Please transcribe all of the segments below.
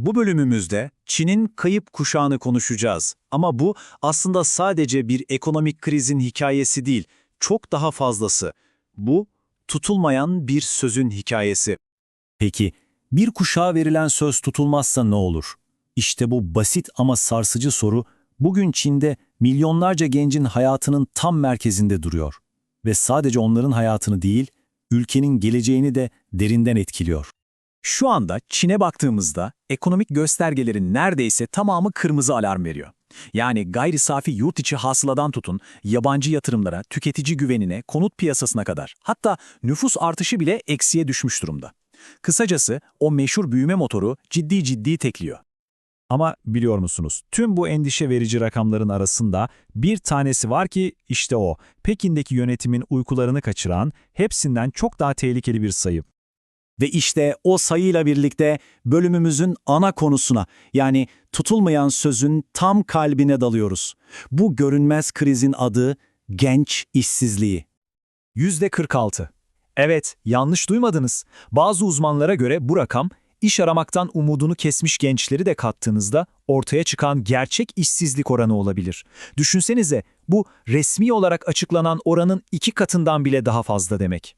Bu bölümümüzde Çin'in kayıp kuşağını konuşacağız. Ama bu aslında sadece bir ekonomik krizin hikayesi değil, çok daha fazlası. Bu, tutulmayan bir sözün hikayesi. Peki, bir kuşağa verilen söz tutulmazsa ne olur? İşte bu basit ama sarsıcı soru, bugün Çin'de milyonlarca gencin hayatının tam merkezinde duruyor. Ve sadece onların hayatını değil, ülkenin geleceğini de derinden etkiliyor. Şu anda Çin'e baktığımızda ekonomik göstergelerin neredeyse tamamı kırmızı alarm veriyor. Yani gayri safi yurt içi hasıladan tutun, yabancı yatırımlara, tüketici güvenine, konut piyasasına kadar. Hatta nüfus artışı bile eksiye düşmüş durumda. Kısacası o meşhur büyüme motoru ciddi ciddi tekliyor. Ama biliyor musunuz, tüm bu endişe verici rakamların arasında bir tanesi var ki işte o, Pekin'deki yönetimin uykularını kaçıran, hepsinden çok daha tehlikeli bir sayı. Ve işte o sayıyla birlikte bölümümüzün ana konusuna yani tutulmayan sözün tam kalbine dalıyoruz. Bu görünmez krizin adı genç işsizliği. %46. Evet, yanlış duymadınız. Bazı uzmanlara göre bu rakam iş aramaktan umudunu kesmiş gençleri de kattığınızda ortaya çıkan gerçek işsizlik oranı olabilir. Düşünsenize bu resmi olarak açıklanan oranın iki katından bile daha fazla demek.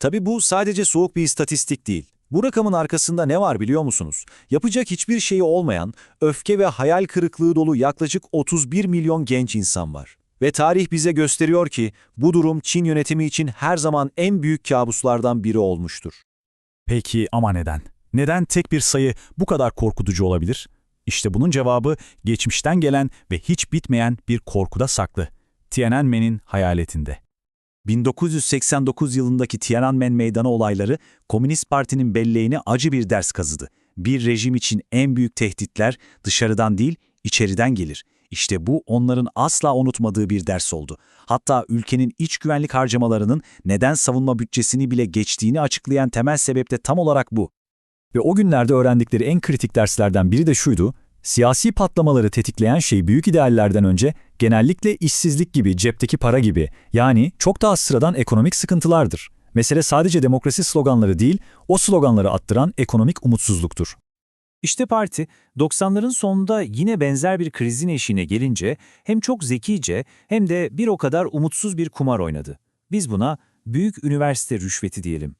Tabii bu sadece soğuk bir istatistik değil. Bu rakamın arkasında ne var biliyor musunuz? Yapacak hiçbir şeyi olmayan, öfke ve hayal kırıklığı dolu yaklaşık 31 milyon genç insan var. Ve tarih bize gösteriyor ki bu durum Çin yönetimi için her zaman en büyük kabuslardan biri olmuştur. Peki ama neden? Neden tek bir sayı bu kadar korkutucu olabilir? İşte bunun cevabı geçmişten gelen ve hiç bitmeyen bir korkuda saklı. Tiananmen'in hayaletinde. 1989 yılındaki Tiananmen Meydanı olayları Komünist Parti'nin belleğine acı bir ders kazıdı. Bir rejim için en büyük tehditler dışarıdan değil, içeriden gelir. İşte bu onların asla unutmadığı bir ders oldu. Hatta ülkenin iç güvenlik harcamalarının neden savunma bütçesini bile geçtiğini açıklayan temel sebep de tam olarak bu. Ve o günlerde öğrendikleri en kritik derslerden biri de şuydu, siyasi patlamaları tetikleyen şey büyük ideallerden önce genellikle işsizlik gibi, cepteki para gibi, yani çok daha sıradan ekonomik sıkıntılardır. Mesele sadece demokrasi sloganları değil, o sloganları attıran ekonomik umutsuzluktur. İşte parti, 90'ların sonunda yine benzer bir krizin eşiğine gelince hem çok zekice hem de bir o kadar umutsuz bir kumar oynadı. Biz buna büyük üniversite rüşveti diyelim.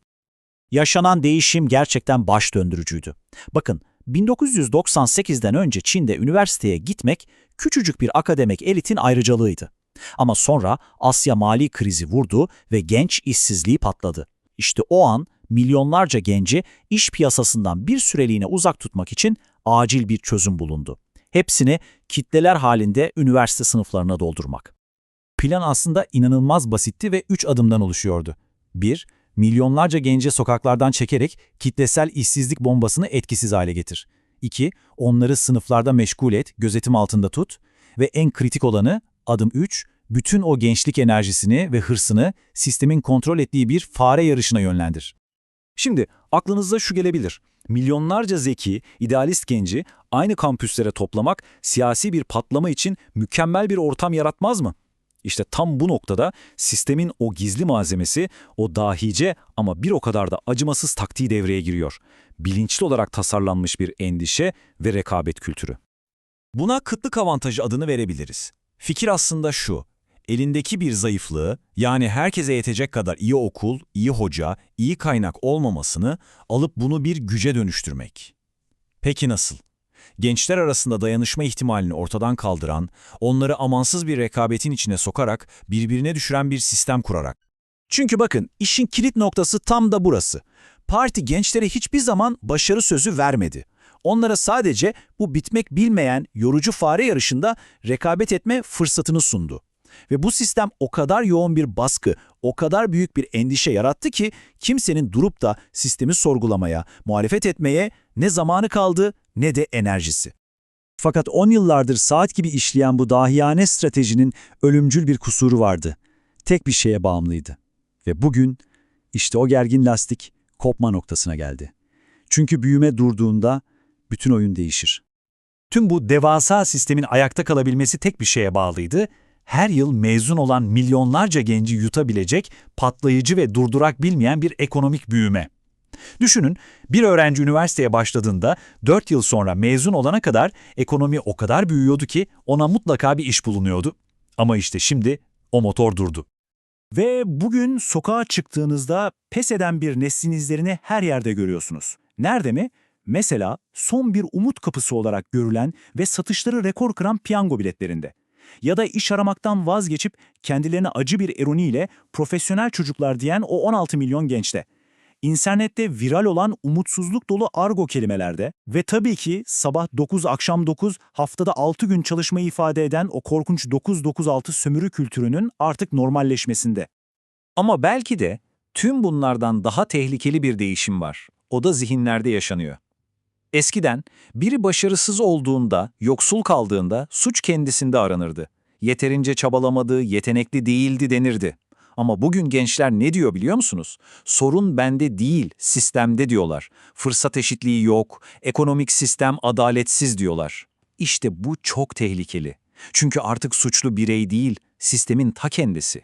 Yaşanan değişim gerçekten baş döndürücüydü. Bakın, 1998'den önce Çin'de üniversiteye gitmek küçücük bir akademik elitin ayrıcalığıydı. Ama sonra Asya mali krizi vurdu ve genç işsizliği patladı. İşte o an milyonlarca genci iş piyasasından bir süreliğine uzak tutmak için acil bir çözüm bulundu. Hepsini kitleler halinde üniversite sınıflarına doldurmak. Plan aslında inanılmaz basitti ve üç adımdan oluşuyordu. 1- milyonlarca gence sokaklardan çekerek kitlesel işsizlik bombasını etkisiz hale getir. 2. Onları sınıflarda meşgul et, gözetim altında tut. Ve en kritik olanı, adım 3, bütün o gençlik enerjisini ve hırsını sistemin kontrol ettiği bir fare yarışına yönlendir. Şimdi aklınıza şu gelebilir. Milyonlarca zeki, idealist genci aynı kampüslere toplamak siyasi bir patlama için mükemmel bir ortam yaratmaz mı? İşte tam bu noktada sistemin o gizli malzemesi, o dahice ama bir o kadar da acımasız taktiği devreye giriyor. Bilinçli olarak tasarlanmış bir endişe ve rekabet kültürü. Buna kıtlık avantajı adını verebiliriz. Fikir aslında şu, elindeki bir zayıflığı, yani herkese yetecek kadar iyi okul, iyi hoca, iyi kaynak olmamasını alıp bunu bir güce dönüştürmek. Peki nasıl? Gençler arasında dayanışma ihtimalini ortadan kaldıran, onları amansız bir rekabetin içine sokarak birbirine düşüren bir sistem kurarak. Çünkü bakın işin kilit noktası tam da burası. Parti gençlere hiçbir zaman başarı sözü vermedi. Onlara sadece bu bitmek bilmeyen yorucu fare yarışında rekabet etme fırsatını sundu. Ve bu sistem o kadar yoğun bir baskı, o kadar büyük bir endişe yarattı ki kimsenin durup da sistemi sorgulamaya, muhalefet etmeye ne zamanı kaldı ne de enerjisi. Fakat 10 yıllardır saat gibi işleyen bu dahiyane stratejinin ölümcül bir kusuru vardı. Tek bir şeye bağımlıydı. Ve bugün işte o gergin lastik kopma noktasına geldi. Çünkü büyüme durduğunda bütün oyun değişir. Tüm bu devasa sistemin ayakta kalabilmesi tek bir şeye bağlıydı. Her yıl mezun olan milyonlarca genci yutabilecek patlayıcı ve durdurak bilmeyen bir ekonomik büyüme. Düşünün, bir öğrenci üniversiteye başladığında 4 yıl sonra mezun olana kadar ekonomi o kadar büyüyordu ki ona mutlaka bir iş bulunuyordu. Ama işte şimdi o motor durdu. Ve bugün sokağa çıktığınızda pes eden bir neslin izlerini her yerde görüyorsunuz. Nerede mi? Mesela son bir umut kapısı olarak görülen ve satışları rekor kıran piyango biletlerinde. Ya da iş aramaktan vazgeçip kendilerine acı bir ironiyle profesyonel çocuklar diyen o 16 milyon gençte. İnternette viral olan umutsuzluk dolu argo kelimelerde ve tabii ki sabah 9 akşam 9 haftada 6 gün çalışmayı ifade eden o korkunç 9-9-6 sömürü kültürünün artık normalleşmesinde. Ama belki de tüm bunlardan daha tehlikeli bir değişim var. O da zihinlerde yaşanıyor. Eskiden biri başarısız olduğunda, yoksul kaldığında suç kendisinde aranırdı. Yeterince çabalamadı, yetenekli değildi denirdi. Ama bugün gençler ne diyor biliyor musunuz? Sorun bende değil, sistemde diyorlar. Fırsat eşitliği yok, ekonomik sistem adaletsiz diyorlar. İşte bu çok tehlikeli. Çünkü artık suçlu birey değil, sistemin ta kendisi.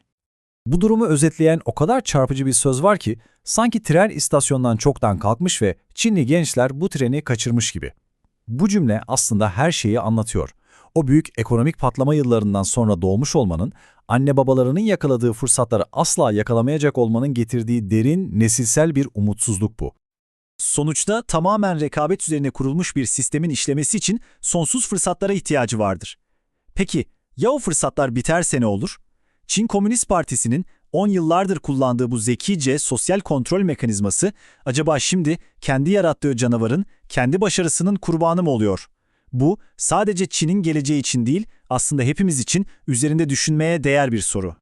Bu durumu özetleyen o kadar çarpıcı bir söz var ki, sanki tren istasyondan çoktan kalkmış ve Çinli gençler bu treni kaçırmış gibi. Bu cümle aslında her şeyi anlatıyor. O büyük ekonomik patlama yıllarından sonra doğmuş olmanın, anne babalarının yakaladığı fırsatları asla yakalamayacak olmanın getirdiği derin, nesilsel bir umutsuzluk bu. Sonuçta tamamen rekabet üzerine kurulmuş bir sistemin işlemesi için sonsuz fırsatlara ihtiyacı vardır. Peki ya o fırsatlar biterse ne olur? Çin Komünist Partisi'nin 10 yıllardır kullandığı bu zekice sosyal kontrol mekanizması acaba şimdi kendi yarattığı canavarın kendi başarısının kurbanı mı oluyor? Bu sadece Çin'in geleceği için değil aslında hepimiz için üzerinde düşünmeye değer bir soru.